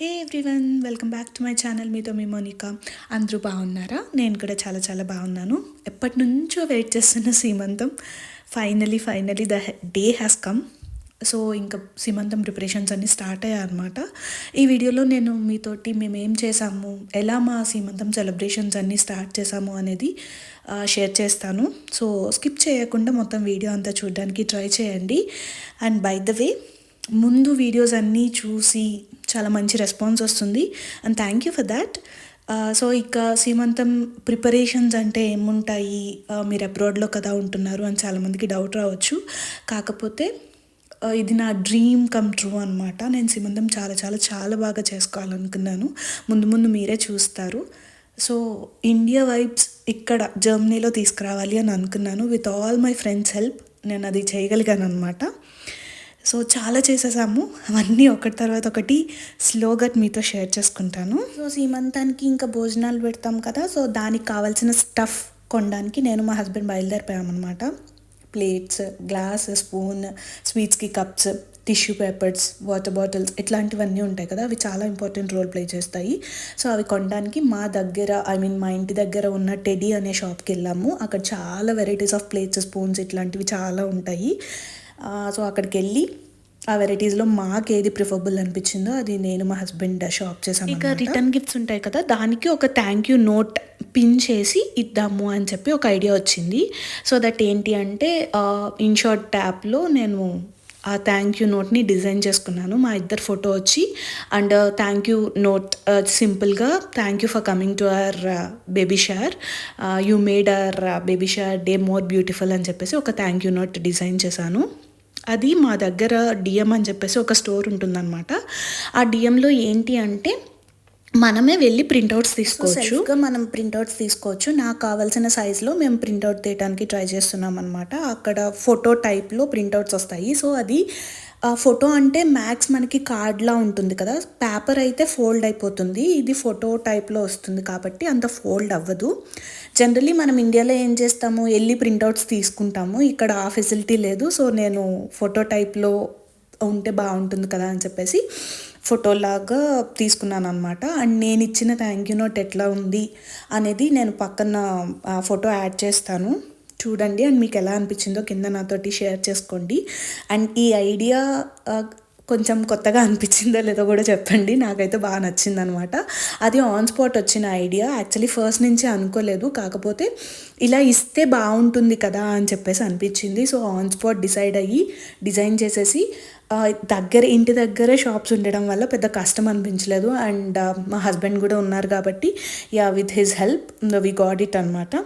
Hey everyone welcome back to my channel. మీతో మీ Monica. అందరూ బాగున్నారా? నేను కూడా చాలా చాలా బాగున్నాను. ఎప్పటి నుంచో వెయిట్ చేస్తున్న సీమంతం. Finally finally the day has come so ఇంకా సీమంతం ప్రిపరేషన్స్ అన్నీ స్టార్ట్ అయ్యాయి అనమాట ఈ వీడియోలో నేను మీతోటి మేము ఏం చేసాము ఎలా మా సీమంతం సెలబ్రేషన్స్ అన్నీ స్టార్ట్ చేసాము అనేది షేర్ చేస్తాను. సో స్కిప్ చేయకుండా మొత్తం వీడియో అంతా చూడడానికి ట్రై చేయండి. అండ్ బై ద వే ముందు వీడియోస్ అన్నీ చూసి చాలా మంచి రెస్పాన్స్ వస్తుంది. And thank you for that so ఇక సీమంతం ప్రిపరేషన్స్ అంటే ఏముంటాయి? Uh, మీరు అబ్రాడ్లో కదా ఉంటున్నారు అని చాలామందికి డౌట్ రావచ్చు. కాకపోతే uh, ఇది నా డ్రీమ్ కమ్ ట్రూ అనమాట నేను సీమంతం చాలా చాలా చాలా బాగా చేసుకోవాలనుకున్నాను. ముందు ముందు మీరే చూస్తారు. సో ఇండియా వైబ్స్ ఇక్కడ జర్మనీలో తీసుకురావాలి అని అనుకున్నాను. With all my friends help నేను అది చేయగలిగాను అనమాట సో చాలా చేసేసాము. అవన్నీ ఒకటి తర్వాత ఒకటి స్లోగా మీతో షేర్ చేసుకుంటాను. సో సీమంతానికి ఇంకా భోజనాలు పెడతాం కదా సో దానికి కావాల్సిన స్టఫ్ కొనడానికి నేను మా హస్బెండ్ బయలుదేరిపోయామన్నమాట. Plates glass spoon స్వీట్స్కి cups tissue papers water bottles ఇట్లాంటివన్నీ ఉంటాయి కదా అవి చాలా ఇంపార్టెంట్ రోల్ ప్లే చేస్తాయి. సో అవి కొనడానికి మా దగ్గర ఐ మీన్ మా ఇంటి దగ్గర ఉన్న టెడీ అనే షాప్కి వెళ్ళాము. అక్కడ చాలా వెరైటీస్ ఆఫ్ ప్లేట్స్ స్పూన్స్ ఇట్లాంటివి చాలా ఉంటాయి. సో అక్కడికి వెళ్ళి ఆ వెరైటీస్లో మాకు ఏది ప్రిఫరబుల్ అనిపించిందో అది నేను మా హస్బెండ్ షాప్ చేసాము ఇక రిటర్న్ గిఫ్ట్స్ ఉంటాయి కదా దానికి ఒక థ్యాంక్ యూ నోట్ పిన్ చేసి ఇద్దాము అని చెప్పి ఒక ఐడియా వచ్చింది. సో దట్ ఏంటి అంటే ఇన్షార్ట్ ట్యాప్లో నేను ఆ థ్యాంక్ యూ నోట్ని డిజైన్ చేసుకున్నాను. మా ఇద్దరు ఫోటో వచ్చి అండ్ థ్యాంక్ యూ నోట్ సింపుల్గా thank you for coming to our baby shower you made our baby shower day more beautiful అని చెప్పేసి ఒక థ్యాంక్ యూ నోట్ డిజైన్ చేశాను. అది మా దగ్గర డిఎం అని చెప్పేసి ఒక స్టోర్ ఉంటుందన్నమాట. ఆ డిఎంలో ఏంటి అంటే మనమే వెళ్ళి ప్రింట్అవుట్స్ తీసుకోవచ్చు. మనం ప్రింట్అవుట్స్ తీసుకోవచ్చు. నాకు కావాల్సిన సైజులో మేము ప్రింట్అవుట్ తీయడానికి ట్రై చేస్తున్నాం అనమాట అక్కడ ఫోటో టైప్లో ప్రింట్అవుట్స్ వస్తాయి. సో అది ఆ ఫోటో అంటే మ్యాక్స్ మనకి కార్డ్లా ఉంటుంది కదా. పేపర్ అయితే ఫోల్డ్ అయిపోతుంది. ఇది ఫోటో టైప్లో వస్తుంది కాబట్టి అంత ఫోల్డ్ అవ్వదు. జనరలీ మనం ఇండియాలో ఏం చేస్తాము? వెళ్ళి ప్రింట్అవుట్స్ తీసుకుంటాము. ఇక్కడ ఆ ఫెసిలిటీ లేదు. సో నేను ఫోటో టైప్లో ఉంటే బాగుంటుంది కదా అని చెప్పేసి ఫోటోలాగా తీసుకున్నాను అనమాట అండ్ నేను ఇచ్చిన థ్యాంక్ యూ నోట్ ఎట్లా ఉంది అనేది నేను పక్కన ఫోటో యాడ్ చేస్తాను. చూడండి. అండ్ మీకు ఎలా అనిపించిందో కింద నాతోటి షేర్ చేసుకోండి. అండ్ ఈ ఐడియా కొంచెం కొత్తగా అనిపించిందో లేదో కూడా చెప్పండి. నాకైతే బాగా నచ్చింది అనమాట అది ఆన్ స్పాట్ వచ్చిన ఐడియా యాక్చువల్లీ ఫస్ట్ నుంచి అనుకోలేదు. కాకపోతే ఇలా ఇస్తే బాగుంటుంది కదా అని చెప్పేసి అనిపించింది. సో ఆన్ స్పాట్ డిసైడ్ అయ్యి డిజైన్ చేసేసి దగ్గర ఇంటి దగ్గరే షాప్స్ ఉండడం వల్ల పెద్ద కష్టం అనిపించలేదు. అండ్ uh, మా హస్బెండ్ కూడా ఉన్నారు కాబట్టి yeah with his help we got it అనమాట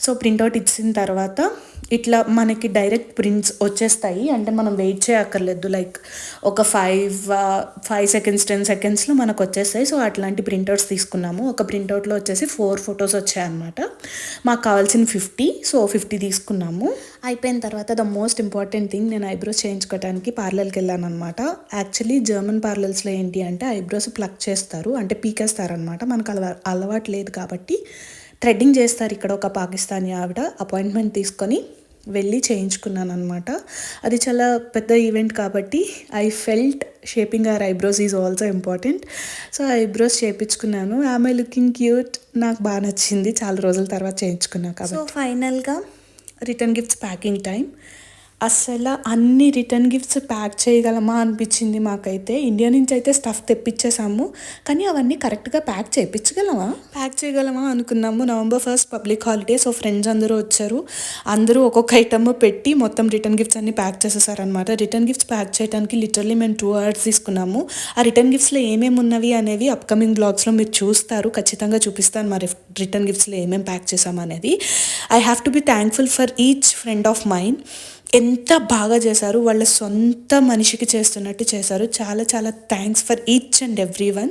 సో ప్రింట్అవుట్ ఇచ్చిన తర్వాత ఇట్లా మనకి డైరెక్ట్ ప్రింట్స్ వచ్చేస్తాయి. అంటే మనం వెయిట్ చేయక్కర్లేదు. లైక్ ఒక ఫైవ్ ఫైవ్ సెకండ్స్ టెన్ సెకండ్స్లో మనకు వచ్చేస్తాయి. సో అట్లాంటి ప్రింట్అవుట్స్ తీసుకున్నాము. ఒక ప్రింట్అవుట్లో వచ్చేసి ఫోర్ ఫొటోస్ వచ్చాయన్నమాట మాకు కావాల్సిన ఫిఫ్టీ సో ఫిఫ్టీ తీసుకున్నాము. అయిపోయిన తర్వాత ద మోస్ట్ ఇంపార్టెంట్ థింగ్ నేను ఐబ్రోస్ చేయించుకోవడానికి పార్లర్కి వెళ్ళాను అనమాట యాక్చువల్లీ జర్మన్ పార్లర్స్లో ఏంటి అంటే ఐబ్రోస్ ప్లక్ చేస్తారు. అంటే పీకేస్తారనమాట మనకు అలవా అలవాటు లేదు కాబట్టి థ్రెడ్డింగ్ చేస్తారు ఇక్కడ ఒక పాకిస్తానీ ఆవిడ. అపాయింట్మెంట్ తీసుకొని వెళ్ళి చేయించుకున్నాను అనమాట అది చాలా పెద్ద ఈవెంట్ కాబట్టి I felt shaping or eyebrows is also important so eyebrows చేయించుకున్నాను. ఆమె లుకింగ్ క్యూట్ నాకు బాగా నచ్చింది. చాలా రోజుల తర్వాత చేయించుకున్నా కాబట్టి. సో ఫైనల్గా రిటర్న్ గిఫ్ట్స్ ప్యాకింగ్ టైం అసలు అన్ని రిటర్న్ గిఫ్ట్స్ ప్యాక్ చేయగలమా అనిపించింది మాకైతే. ఇండియా నుంచి అయితే స్టఫ్ తెప్పించేసాము కానీ అవన్నీ కరెక్ట్గా ప్యాక్ చేయించగలమా ప్యాక్ చేయగలమా అనుకున్నాము. November first public holiday so friends అందరూ వచ్చారు. అందరూ ఒక్కొక్క ఐటమ్ పెట్టి మొత్తం రిటర్న్ గిఫ్ట్స్ అన్ని ప్యాక్ చేసేసారనమాట రిటర్న్ గిఫ్ట్స్ ప్యాక్ చేయడానికి లిటరల్లీ మేము టూ అవర్స్ తీసుకున్నాము. ఆ రిటర్న్ గిఫ్ట్స్లో ఏమేమి ఉన్నవి అనేవి అప్కమింగ్ బ్లాగ్స్లో మీరు చూస్తారు. ఖచ్చితంగా చూపిస్తాను మా రిటర్న్ గిఫ్ట్స్లో ఏమేమి pack చేసామనేది. I have to be thankful for each friend of mind ఎంత బాగా చేశారు వాళ్ళ సొంత మనిషికి చేస్తున్నట్టు చేశారు. చాలా చాలా thanks for each and every one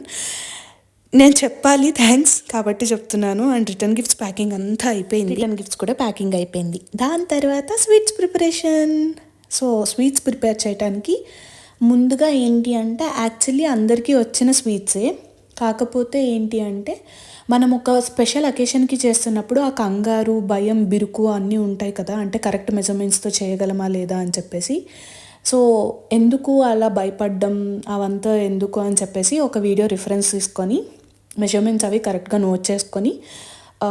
నేను చెప్పాలి థ్యాంక్స్ కాబట్టి చెప్తున్నాను. అండ్ రిటర్న్ గిఫ్ట్స్ ప్యాకింగ్ అంతా అయిపోయింది. రిటర్న్ గిఫ్ట్స్ కూడా ప్యాకింగ్ అయిపోయింది. దాని తర్వాత sweets preparation so sweets prepare చేయడానికి ముందుగా ఏంటి అంటే యాక్చువల్లీ అందరికీ వచ్చిన స్వీట్సే కాకపోతే ఏంటి అంటే మనం ఒక స్పెషల్ అకేషన్కి చేస్తున్నప్పుడు ఆ కంగారు భయం బిరుకు అన్నీ ఉంటాయి కదా. అంటే కరెక్ట్ మెజర్మెంట్స్తో చేయగలమా లేదా అని చెప్పేసి. సో ఎందుకు అలా భయపడ్డం? అవంతా ఎందుకు అని చెప్పేసి ఒక వీడియో రిఫరెన్స్ తీసుకొని మెజర్మెంట్స్ అవి కరెక్ట్గా నోట్ చేసుకొని ఆ,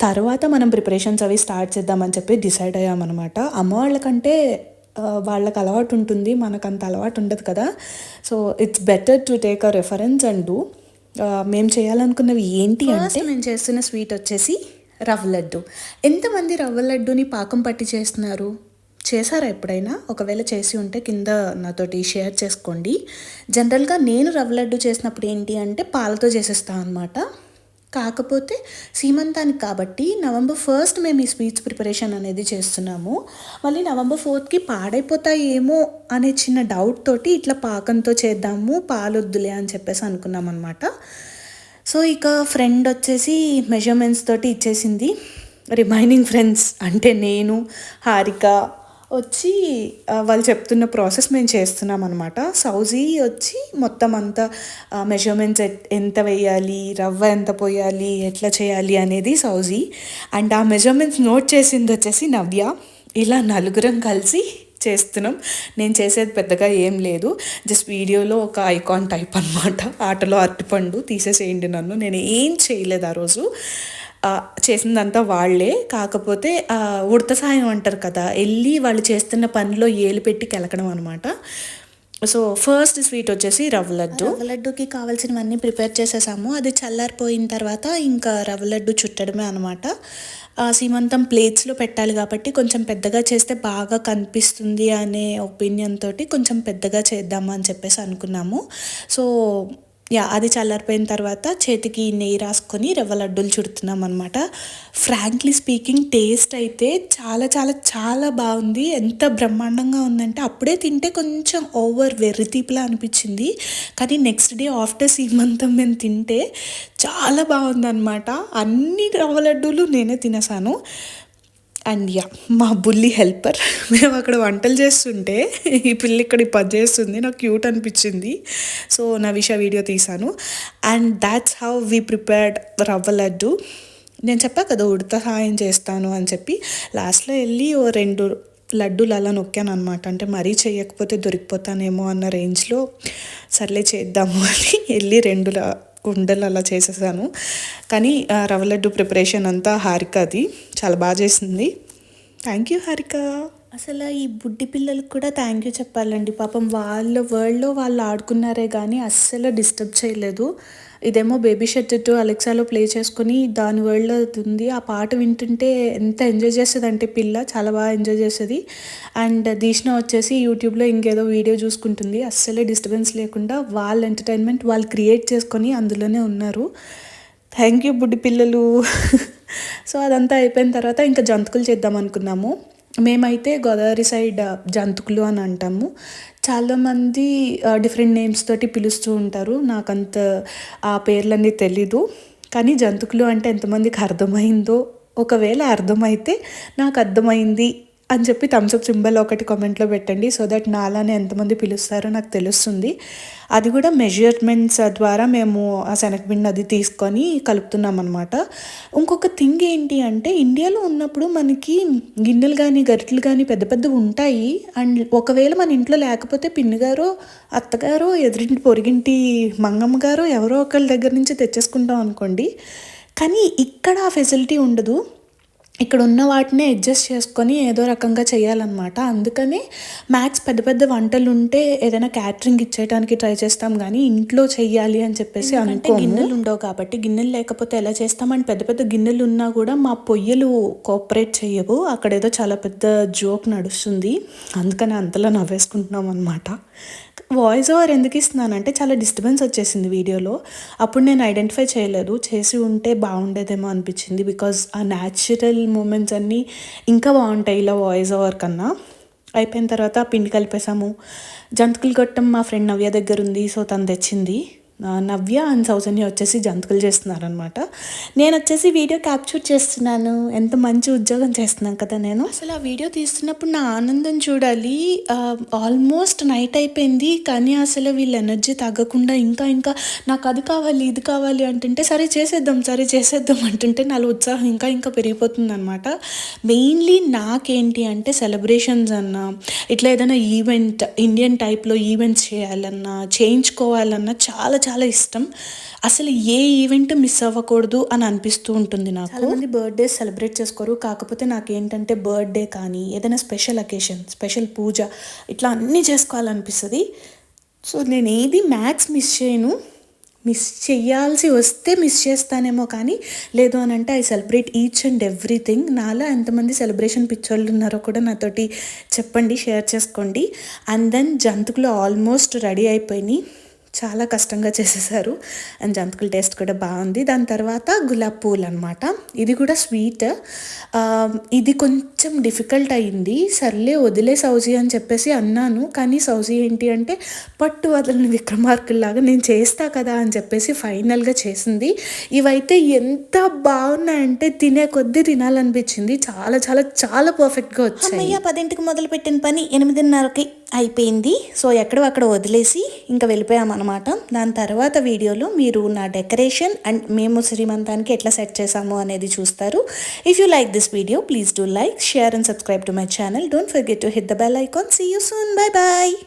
తర్వాత మనం ప్రిపరేషన్స్ అవి స్టార్ట్ చేద్దామని చెప్పి డిసైడ్ అయ్యామన్నమాట. అమ్మ వాళ్ళకంటే వాళ్ళకి అలవాటు ఉంటుంది. మనకు అంత అలవాటు ఉండదు కదా. So it's better to take a reference and do మేము చేయాలనుకున్నవి ఏంటి అంటే మేము చేస్తున్న స్వీట్ వచ్చేసి రవ్వ లడ్డు. ఎంతమంది రవ్వ లడ్డుని పాకం పట్టి చేస్తున్నారు? చేశారా ఎప్పుడైనా? ఒకవేళ చేసి ఉంటే కింద నాతోటి షేర్ చేసుకోండి. జనరల్గా నేను రవ్వ లడ్డు చేసినప్పుడు ఏంటి అంటే పాలతో చేసేస్తాను అనమాట కాకపోతే సీమంతానికి కాబట్టి నవంబర్ ఫస్ట్ మేము ఈ స్వీట్స్ ప్రిపరేషన్ అనేది చేస్తున్నాము. మళ్ళీ నవంబర్ ఫోర్త్కి పాడైపోతాయేమో అనే చిన్న డౌట్ తోటి ఇట్లా పాకంతో చేద్దాము పాలొద్దులే అని చెప్పేసి అనుకున్నాం అనమాట సో ఇక ఫ్రెండ్ వచ్చేసి మెజర్మెంట్స్ తోటి ఇచ్చేసింది. రిమైనింగ్ ఫ్రెండ్స్ అంటే నేను హారిక వచ్చి వాళ్ళు చెప్తున్న ప్రాసెస్ మేము చేస్తున్నాం అనమాట సౌజీ వచ్చి మొత్తం అంతా మెజర్మెంట్స్ ఎంత వేయాలి రవ్వ ఎంత పోయాలి ఎట్లా చేయాలి అనేది సౌజీ. అండ్ ఆ మెజర్మెంట్స్ నోట్ చేసింది వచ్చేసి నవ్య. ఇలా నలుగురం కలిసి చేస్తున్నాం. నేను చేసేది పెద్దగా ఏం లేదు. జస్ట్ వీడియోలో ఒక ఐకాన్ టైప్ అనమాట ఆటలో అరటిపండు తీసేసేయండి నన్ను. నేను ఏం చేయలేదు ఆ రోజు. చేసిందంతా వాళ్ళే. కాకపోతే ఉడత సాయం అంటారు కదా వెళ్ళి వాళ్ళు చేస్తున్న పనిలో ఏలు పెట్టి కెలకడం అనమాట సో ఫస్ట్ స్వీట్ వచ్చేసి రవ్వ లడ్డు. రవ్వ లడ్డుకి కావాల్సినవన్నీ ప్రిపేర్ చేసేసాము. అది చల్లారిపోయిన తర్వాత ఇంకా రవ్వ లడ్డు చుట్టడమే అనమాట సీమంతం ప్లేట్స్లో పెట్టాలి కాబట్టి కొంచెం పెద్దగా చేస్తే బాగా కనిపిస్తుంది అనే ఒపీనియన్ తోటి కొంచెం పెద్దగా చేద్దాము అని చెప్పేసి అనుకున్నాము. సో యా అది చల్లారిపోయిన తర్వాత చేతికి నెయ్యి రాసుకొని రవ్వ లడ్డూలు చుడుతున్నాం అనమాట ఫ్రాంక్లీ స్పీకింగ్ టేస్ట్ అయితే చాలా చాలా చాలా బాగుంది. ఎంత బ్రహ్మాండంగా ఉందంటే అప్పుడే తింటే కొంచెం ఓవర్ వెర్రితీపులా అనిపించింది. కానీ నెక్స్ట్ డే ఆఫ్టర్ సీమంతం మేము తింటే చాలా బాగుందన్నమాట. అన్ని రవ్వ లడ్డూలు నేనే తినేసాను. అండ్ యా మా బుల్లి హెల్పర్. మేము అక్కడ వంటలు చేస్తుంటే ఈ పిల్ల ఇక్కడ పని చేస్తుంది నాకు క్యూట్ అనిపించింది. సో నా విష వీడియో తీశాను. And that's how we prepared rava laddu. నేను చెప్పా కదా ఉడత సహాయం చేస్తాను అని చెప్పి. లాస్ట్లో వెళ్ళి ఓ రెండు లడ్డూలు అలా నొక్కాను అనమాట అంటే మరీ చేయకపోతే దొరికిపోతానేమో అన్న రేంజ్లో సర్లే చేద్దాము అని వెళ్ళి రెండు కుండలు అలా చేసేసాను. కానీ రవ్వ లడ్డు ప్రిపరేషన్ అంతా హారికది చాలా బాగా చేసింది. Thank you Harika. అసలు ఈ బుడ్డి పిల్లలకు కూడా థ్యాంక్ యూ చెప్పాలండి. పాపం వాళ్ళ వరల్డ్లో వాళ్ళు ఆడుకున్నారే కానీ అస్సలు డిస్టర్బ్ చేయలేదు. ఇదేమో బేబీ షర్ట్ అలెక్సాలో ప్లే చేసుకుని దాని వరల్డ్లో ఉంది. ఆ పాట వింటుంటే ఎంత ఎంజాయ్ చేస్తుంది అంటే పిల్ల చాలా బాగా ఎంజాయ్ చేస్తుంది. అండ్ దీష్ణ వచ్చేసి యూట్యూబ్లో ఇంకేదో వీడియో చూసుకుంటుంది. అస్సలే డిస్టర్బెన్స్ లేకుండా వాళ్ళ ఎంటర్టైన్మెంట్ వాళ్ళు క్రియేట్ చేసుకొని అందులోనే ఉన్నారు. థ్యాంక్ యూ బుడ్డి పిల్లలు. సో అదంతా అయిపోయిన తర్వాత ఇంకా జంతుకులు చేద్దాం అనుకున్నాము. మేమైతే గోదావరి సైడ్ జంతుకులు అని అంటాము. చాలామంది డిఫరెంట్ నేమ్స్ తోటి పిలుస్తూ ఉంటారు. నాకంత ఆ పేర్లన్నీ తెలీదు. కానీ జంతుకులు అంటే ఎంతమందికి అర్థమైందో ఒకవేళ అర్థమైతే నాకు అర్థమైంది అని చెప్పి థమ్స్అప్ సింబల్ ఒకటి కామెంట్లో పెట్టండి. సో దట్ నాలానే ఎంతమంది పిలుస్తారో నాకు తెలుస్తుంది. అది కూడా మెజర్మెంట్స్ ద్వారా మేము ఆ శనగపిండి అది తీసుకొని కలుపుతున్నాం అనమాట ఇంకొక థింగ్ ఏంటి అంటే ఇండియాలో ఉన్నప్పుడు మనకి గిన్నెలు కానీ గరిటెలు కానీ పెద్ద పెద్దవి ఉంటాయి. అండ్ ఒకవేళ మన ఇంట్లో లేకపోతే పిన్ని గారో అత్తగారో ఎదురింటి పొరిగింటి మంగమ్మ గారో ఎవరో ఒకళ్ళ దగ్గర నుంచి తెచ్చేసుకుంటాం అనుకోండి. కానీ ఇక్కడ ఆ ఫెసిలిటీ ఉండదు. ఇక్కడ ఉన్న వాటిని అడ్జస్ట్ చేసుకొని ఏదో రకంగా చేయాలన్నమాట. అందుకని మ్యాక్స్ పెద్ద పెద్ద వంటలు ఉంటే ఏదైనా క్యాటరింగ్ ఇచ్చేయడానికి ట్రై చేస్తాం కానీ ఇంట్లో చెయ్యాలి అని చెప్పేసి అనుకో గిన్నెలు ఉండవు కాబట్టి గిన్నెలు లేకపోతే ఎలా చేస్తామని పెద్ద పెద్ద గిన్నెలు ఉన్నా కూడా మా పొయ్యలు కోఆపరేట్ చేయవు అక్కడ ఏదో చాలా పెద్ద జోక్ నడుస్తుంది. అందుకని అంతలా నవ్వేసుకుంటున్నాం అనమాట వాయిస్ ఓవర్ ఎందుకు ఇస్తున్నానంటే చాలా డిస్టర్బెన్స్ వచ్చేసింది వీడియోలో. అప్పుడు నేను ఐడెంటిఫై చేయలేదు. చేసి ఉంటే బాగుండేదేమో అనిపించింది బికాజ్ ఆ న్యాచురల్ మూమెంట్స్ అన్నీ ఇంకా బాగుంటాయి ఇలా వాయిస్ ఓవర్ కన్నా. అయిపోయిన తర్వాత పిండి కలిపేసాము జంతికలు కొట్టం మా ఫ్రెండ్ నవ్య దగ్గర ఉంది సో తను తెచ్చింది. నవ్య అండ్ సౌజన్య వచ్చేసి జంతుకులు చేస్తున్నారనమాట నేను వచ్చేసి వీడియో క్యాప్చర్ చేస్తున్నాను. ఎంత మంచి ఉద్యోగం చేస్తున్నాను కదా నేను. అసలు ఆ వీడియో తీస్తున్నప్పుడు నా ఆనందం చూడాలి. ఆల్మోస్ట్ నైట్ అయిపోయింది. కానీ అసలు వీళ్ళ ఎనర్జీ తగ్గకుండా ఇంకా ఇంకా నాకు అది కావాలి ఇది కావాలి అంటుంటే సరే చేసేద్దాం సరే చేసేద్దాం అంటుంటే నాలో ఉత్సాహం ఇంకా ఇంకా పెరిగిపోతుంది అనమాట మెయిన్లీ నాకేంటి అంటే సెలబ్రేషన్స్ అన్నా ఇట్లా ఏదైనా ఈవెంట్ ఇండియన్ టైప్లో ఈవెంట్స్ చేయాలన్నా చేయించుకోవాలన్నా చాలా చాలా ఇష్టం. అసలు ఏ ఈవెంట్ మిస్ అవ్వకూడదు అని అనిపిస్తూ ఉంటుంది నాకు. చాలామంది బర్త్డే సెలబ్రేట్ చేసుకోరు. కాకపోతే నాకు ఏంటంటే బర్త్డే కానీ ఏదైనా స్పెషల్ అకేషన్ స్పెషల్ పూజ ఇట్లా అన్నీ చేసుకోవాలనిపిస్తుంది. సో నేను ఏది మ్యాథ్స్ మిస్ చేయను. మిస్ చేయాల్సి వస్తే మిస్ చేస్తానేమో కానీ లేదు అని అంటే I celebrate each and everything. నాలో ఎంతమంది సెలబ్రేషన్ పిచ్చోళ్ళు ఉన్నారో కూడా నాతోటి చెప్పండి షేర్ చేసుకోండి. అండ్ దెన్ జంతుకులు ఆల్మోస్ట్ రెడీ అయిపోయినాయి. చాలా కష్టంగా చేసేసారు. అండ్ జంతికల టేస్ట్ కూడా బాగుంది. దాని తర్వాత గులాబ్ పూలు అనమాట ఇది కూడా స్వీట్. ఇది కొంచెం డిఫికల్ట్ అయింది. సర్లే వదిలే సౌజీ అని చెప్పేసి అన్నాను. కానీ సౌజీ ఏంటి అంటే పట్టు వదలని విక్రమార్కుల్లాగా నేను చేస్తా కదా అని చెప్పేసి ఫైనల్గా చేసింది. ఇవైతే ఎంత బాగున్నాయంటే తినే కొద్దీ తినాలనిపించింది. చాలా చాలా చాలా పర్ఫెక్ట్గా వచ్చాయి. పదింటికి మొదలు పెట్టిన పని ఎనిమిదిన్నరకి అయిపోయింది. సో ఎక్కడో అక్కడ వదిలేసి ఇంకా వెళ్ళిపోయామన్నమాట. దాని తర్వాత వీడియోలో మీరు నా డెకరేషన్ అండ్ మేము శ్రీమంతానికి ఎట్లా సెట్ చేసాము అనేది చూస్తారు. If you like this video please do like share and subscribe to my channel don't forget to hit the bell icon see you soon bye bye